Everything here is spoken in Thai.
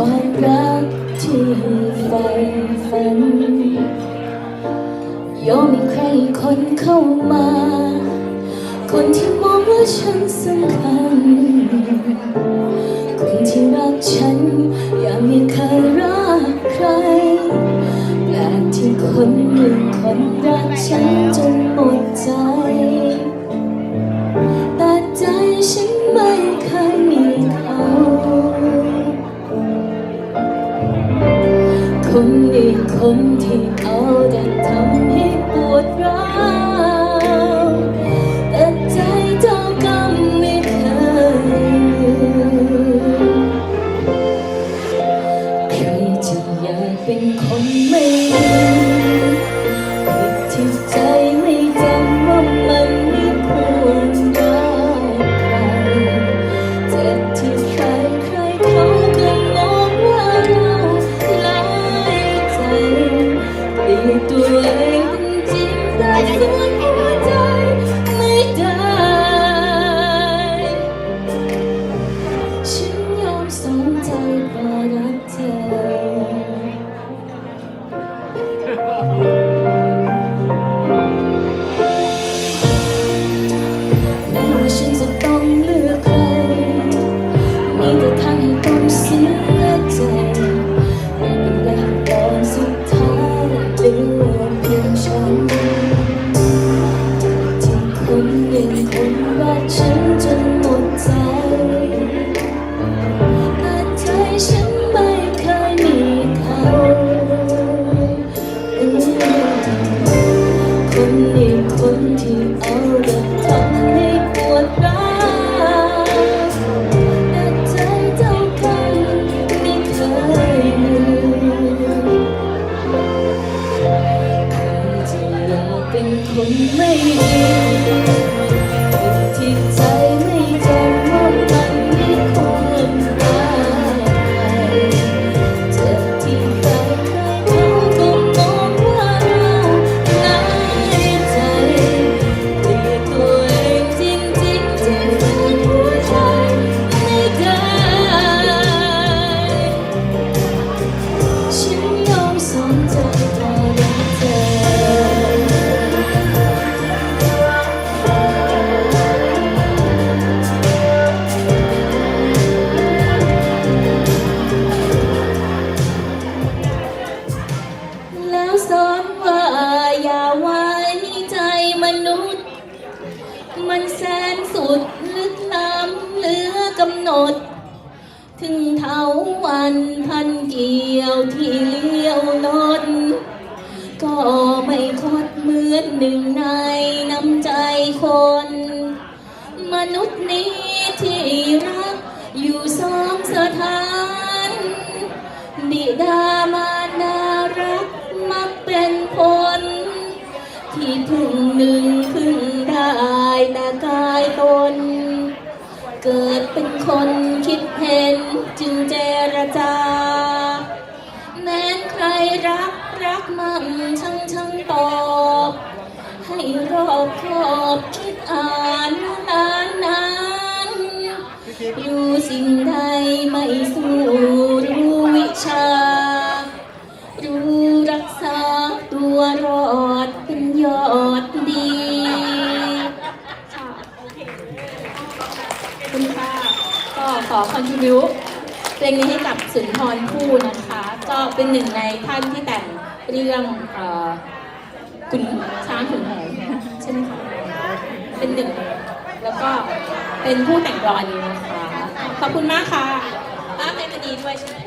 ความรักที่ใฝ่ฝันยอมให้ใครคนเข้ามา คนที่มองว่าฉันสำคัญ คนที่รักฉันอยังไม่เคยรักใครแปลกที่คนหนึ่งคนรักฉัน คนอีคนที่เขาจะทำให้ปวดร้าวแต่ใจเจ้ากรรมไม่เคยใครจะอยากเป็นคนไม่ พีย สอนว่าอย่าไว้ใจมนุษย์ มันแสนสุดลึกล้ำเหลือกำหนด ถึงเท้าวันพันเกี่ยวที่เลี้ยวลดก็ไม่คดเหมือนหนึ่งในน้ำใจคน มนุษย์นี้ที่รัก ที่พึ่งหนึ่งพึ่งได้แต่กายตน เกิดเป็นคนคิดเห็นจึงเจรจา แม้นใครรักรักมั่งช่างช่างตอบให้รอบคอบคิดอ่านนานนานอยู่สิ่งใดไม่สู้รู้วิชา ขอคอนทิบิวเพลงนี้ให้กับสุนทรภู่นะคะ ก็เป็นหนึ่งในท่านที่แต่งเรื่องขุนช้างขุนแผนใช่ไหมคะเป็นหนึ่ง แล้วก็เป็นผู้แต่งกลอนนะคะขอบคุณมากค่ะป้าเพชรมณีด้วยใช่ไหม